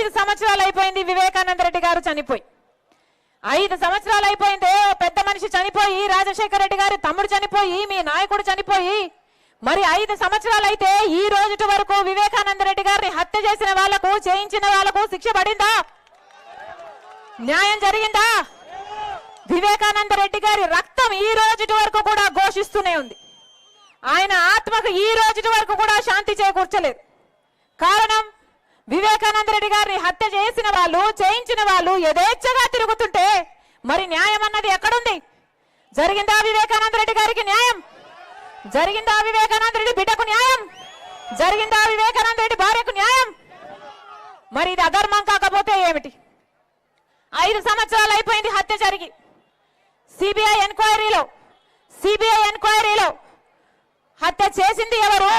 ఐదు సంవత్సరాలు అయిపోయింది వివేకానంద రెడ్డి గారు చనిపోయి. ఐదు సంవత్సరాలు అయిపోయింది పెద్ద మనిషి చనిపోయి రాజశేఖర రెడ్డి గారి తమ్ముడు చనిపోయి మీ నాయకుడు చనిపోయి. మరి ఐదు సంవత్సరాలు అయితే ఈ రోజు వరకు వివేకానంద రెడ్డి గారిని హత్య చేసిన వాళ్ళకు చేయించిన వాళ్ళకు శిక్ష పడిందా? న్యాయం జరిగిందా? వివేకానంద రెడ్డి గారి రక్తం ఈ రోజు వరకు కూడా ఘోషిస్తూనే ఉంది. ఆయన ఆత్మకు ఈ రోజు వరకు కూడా శాంతి చేకూర్చలేదు. కారణం వివేకానంద రెడ్డి గారిని హత్య చేసిన వాళ్ళు చేయించిన వాళ్ళు యథేచ్ఛగా తిరుగుతుంటే మరి న్యాయం అన్నది ఎక్కడుంది? జరిగిందా వివేకానంద రెడ్డి గారికి న్యాయం? జరిగిందా వివేకానంద రెడ్డి బిడ్డకు న్యాయం? జరిగిందా వివేకానంద రెడ్డి భార్యకు న్యాయం? మరి ఇది అధర్మం కాకపోతే ఏమిటి? ఐదు సంవత్సరాలు అయిపోయింది హత్య జరిగి. సిబిఐ ఎంక్వైరీలో సిబిఐ ఎంక్వైరీలో హత్య చేసింది ఎవరు?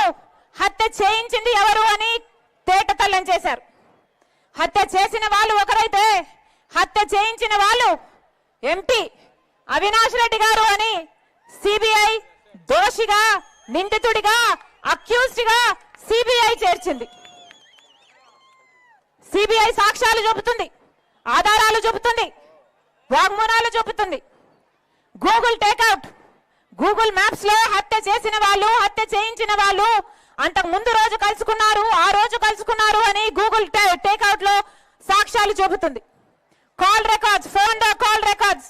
హత్య చేయించింది ఎవరు అని తేటతల్లం చేశారు. హత్య చేసిన వాళ్ళు ఒకరైతే హత్య చేయించిన వాళ్ళు ఎంపీ అవినాష్ రెడ్డి గారు అని సిబిఐ దోషిగా నిందితుడిగా అక్యూజ్డ్గా సిబిఐ చేర్చింది. సిబిఐ సాక్ష్యాలు చూపుతుంది ఆధారాలు చూపుతుంది వాగ్మూనాలు చూపుతుంది. గూగుల్ టేక్అవుట్ గూగుల్ మ్యాప్స్లో హత్య చేసిన వాళ్ళు హత్య చేయించిన వాళ్ళు అంతకు ముందు రోజు కలుసుకున్నారు ఆ రోజు కలుసుకున్నారు అని గూగుల్ టేక్అవుట్లో సాక్ష్యాలు చూపుతుంది. Call records phone call records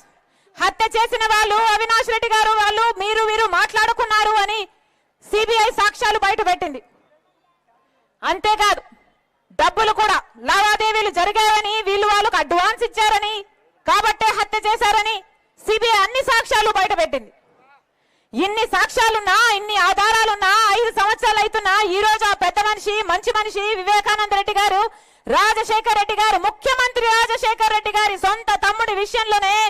హత్య చేసిన వాళ్ళు అవినాష్ రెడ్డి గారు వాళ్ళు మీరు వీరు మాట్లాడుకున్నారు అని సిబిఐ సాక్ష్యాలు బయట పెట్టింది. అంతేకాదు డబ్బులు కూడా లావాదేవీలు జరిగాయని వీళ్ళు వాళ్ళకు అడ్వాన్స్ ఇచ్చారని కాబట్టే హత్య చేశారని సిబిఐ అన్ని సాక్ష్యాలు బయట పెట్టింది. ఇన్ని సాక్ష్యాలున్నా ఇన్ని ఆధారాలున్నా ఐదు సంవత్సరాలు అవుతున్నా ఈ రోజు ఆ పెద్ద మనిషి మంచి మనిషి వివేకానంద రెడ్డి గారు రాజశేఖర్ రెడ్డి గారు ముఖ్యమంత్రి రాజశేఖర్ రెడ్డి గారి సొంత తమ్ముడి విషయంలోనే